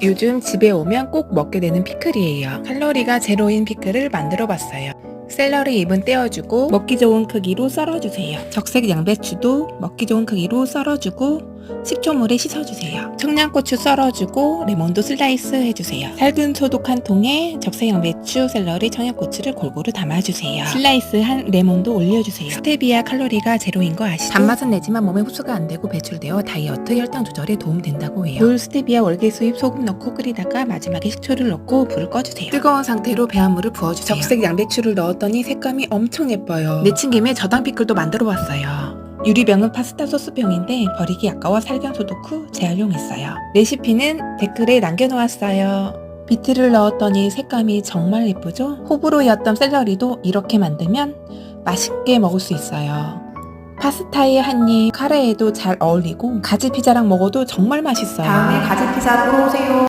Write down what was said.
요즘 집에 오면 꼭 먹게 되는 피클이에요. 칼로리가 제로인 피클을 만들어 봤어요. 샐러리 잎은 떼어주고 먹기 좋은 크기로 썰어주세요. 적색 양배추도 먹기 좋은 크기로 썰어주고 식초물에 씻어주세요. 청양고추 썰어주고 레몬도 슬라이스 해주세요. 살균 소독 한 통에 적색 양배추, 샐러리, 청양고추를 골고루 담아주세요. 슬라이스한 레몬도 올려주세요. 스테비아 칼로리가 제로인 거 아시죠? 단맛은 내지만 몸에 흡수가 안 되고 배출되어 다이어트, 혈당 조절에 도움된다고 해요. 물, 스테비아, 월계수잎, 소금 넣고 끓이다가 마지막에 식초를 넣고 불을 꺼주세요. 뜨거운 상태로 배합물을 부어주세요. 적색 양배추를 넣었더니 색감이 엄청 예뻐요. 내친 김에 저당 피클도 만들어 봤어요. 유리병은 파스타 소스병인데 버리기 아까워 살균 소독 후 재활용했어요. 레시피는 댓글에 남겨놓았어요. 비트를 넣었더니 색감이 정말 예쁘죠? 호불호였던 샐러리도 이렇게 만들면 맛있게 먹을 수 있어요. 파스타에 한 입, 카레에도 잘 어울리고 가지 피자랑 먹어도 정말 맛있어요. 다음에 가지 피자 보러 오세요.